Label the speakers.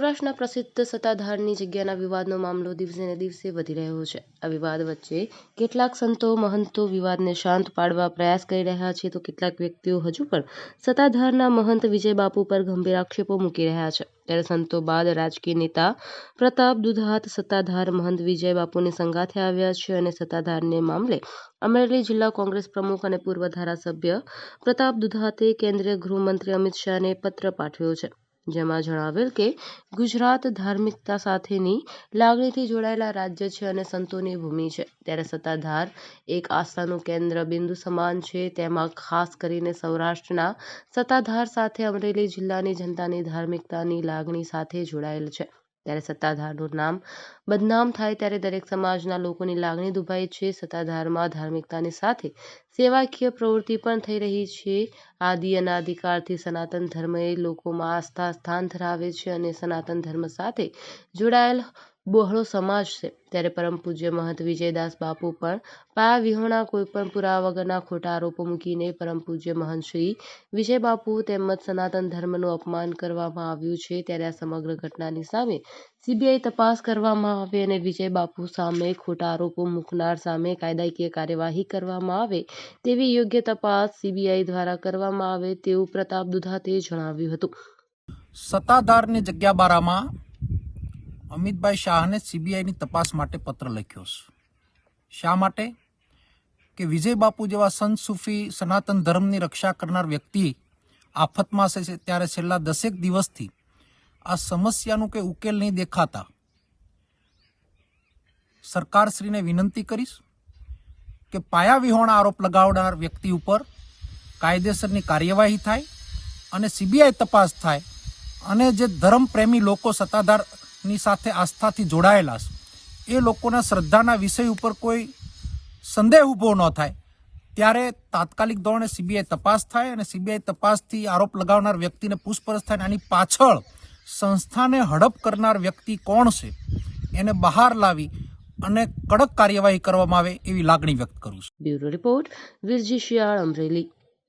Speaker 1: સૌરાષ્ટ્રના પ્રસિદ્ધ સત્તાધારની જગ્યાના વિવાદનો મામલો દિવસે ને દિવસે વધી રહ્યો છે. આ વિવાદ વચ્ચે કેટલાક સંતો મહંતો વિવાદને શાંત પાડવા પ્રયાસ કરી રહ્યા છે, તો કેટલાક વ્યક્તિઓ હજુ પણ સત્તાધારના મહંત વિજય બાપુ પર ગંભીર આક્ષેપો મૂકી રહ્યા છે. ત્યારે સંતો બાદ રાજકીય નેતા પ્રતાપ દુધાત સત્તાધાર મહંત વિજય બાપુની સંગાથે આવ્યા છે અને સત્તાધારને મામલે અમરેલી જિલ્લા કોંગ્રેસ પ્રમુખ અને પૂર્વ ધારાસભ્ય પ્રતાપ દુધાતે કેન્દ્રીય ગૃહમંત્રી અમિત શાહને પત્ર પાઠવ્યો છે. જેમાં જણાવેલ કે, ગુજરાત ધાર્મિકતા સાથેની લાગણીથી જોડાયેલા રાજ્ય છે અને સંતોની ભૂમિ છે. ત્યારે સત્તાધાર એક આસ્થાનું કેન્દ્ર બિંદુ સમાન છે. તેમાં ખાસ કરીને સૌરાષ્ટ્રના સત્તાધાર સાથે અમરેલી જિલ્લાની જનતાની ધાર્મિકતાની લાગણી સાથે જોડાયેલ છે. ત્યારે સત્તાધારનું નામ બદનામ થાય ત્યારે દરેક સમાજના લોકોની લાગણી દુભાય છે. સત્તાધારમાં ધાર્મિકતાની સાથે સેવાકીય પ્રવૃત્તિ પણ થઈ રહી છે. આદિ અનાદિકાળથી સનાતન ધર્મ એ લોકોમાં આસ્થા સ્થાન ધરાવે છે અને સનાતન ધર્મ સાથે જોડાયેલ બહોળો સમાજ છે. ત્યારે પરમ પૂજ્ય મહંત વિજયદાસ બાપુ પણ પાયા વિહોણા કોઈપણ પુરાવા વગરના ખોટા આરોપો મૂકીને પરમ પૂજ્ય મહંત શ્રી વિજય બાપુ તેમજ સનાતન ધર્મનું અપમાન કરવામાં આવ્યું છે. ત્યારે આ સમગ્ર ઘટનાની સામે સીબીઆઈ તપાસ કરવામાં આવે અને વિજય બાપુ સામે ખોટા આરોપો મૂકનાર સામે કાયદાકીય કાર્યવાહી કરવામાં આવે તેવી યોગ્ય તપાસ સીબીઆઈ દ્વારા કરવામાં આવે તેવું પ્રતાપ દુધાતે જણાવ્યું હતું.
Speaker 2: સત્તાધારની જગ્યા બારામાં અમિતભાઈ શાહને સીબીઆઈની તપાસ માટે પત્ર લખ્યો શા માટે? કે વિજય બાપુ જેવા સંત સૂફી સનાતન ધર્મની રક્ષા કરનાર વ્યક્તિ આફતમાં છે, ત્યારે છેલ્લા દસેક દિવસથી આ સમસ્યાનું કે ઉકેલ નહીં દેખાતા. સરકારશ્રીને વિનંતી કરીશ કે પાયા વિહોણા આરોપ લગાવનાર વ્યક્તિ ઉપર કાયદેસરની કાર્યવાહી થાય અને સીબીઆઈ તપાસ થાય અને જે ધર્મપ્રેમી લોકો સત્તાધારની સાથે આસ્થાથી જોડાયેલા છે. એ લોકોના શ્રદ્ધાના વિષય ઉપર કોઈ સંદેહ ઊભો ન થાય. ત્યારે તાત્કાલિક ધોરણે સીબીઆઈ તપાસ થાય અને સીબીઆઈ તપાસથી આરોપ લગાવનાર વ્યક્તિને પૂછપરછ થાય અને આની પાછળ સંસ્થાને હડપ કરનાર વ્યક્તિ કોણ છે, એને બહાર લાવી અને કડક કાર્યવાહી કરવામાં આવે એવી લાગણી વ્યક્ત કરું છું.
Speaker 1: Bureau report, Virji Shiyal, Amreli.